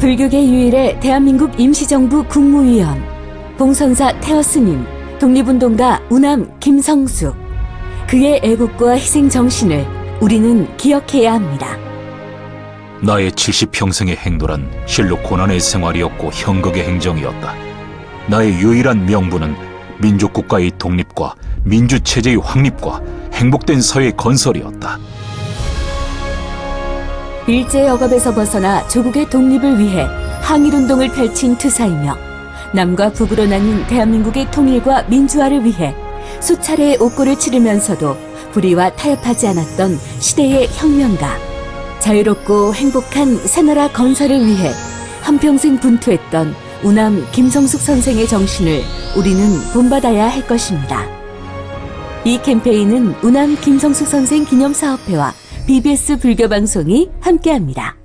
불교계 유일의 대한민국 임시정부 국무위원, 봉선사 태어스님, 독립운동가 우남 김성숙. 그의 애국과 희생 정신을 우리는 기억해야 합니다. 나의 70평생의 행도란 실로 고난의 생활이었고 형극의 행정이었다. 나의 유일한 명분은 민족국가의 독립과 민주체제의 확립과 행복된 사회 건설이었다. 일제 억압에서 벗어나 조국의 독립을 위해 항일운동을 펼친 투사이며 남과 북으로 나뉜 대한민국의 통일과 민주화를 위해 수차례의 옥고를 치르면서도 불의와 타협하지 않았던 시대의 혁명가 자유롭고 행복한 새나라 건설을 위해 한평생 분투했던 우남 김성숙 선생의 정신을 우리는 본받아야 할 것입니다. 이 캠페인은 우남 김성숙 선생 기념사업회와 BBS 불교 방송이 함께합니다.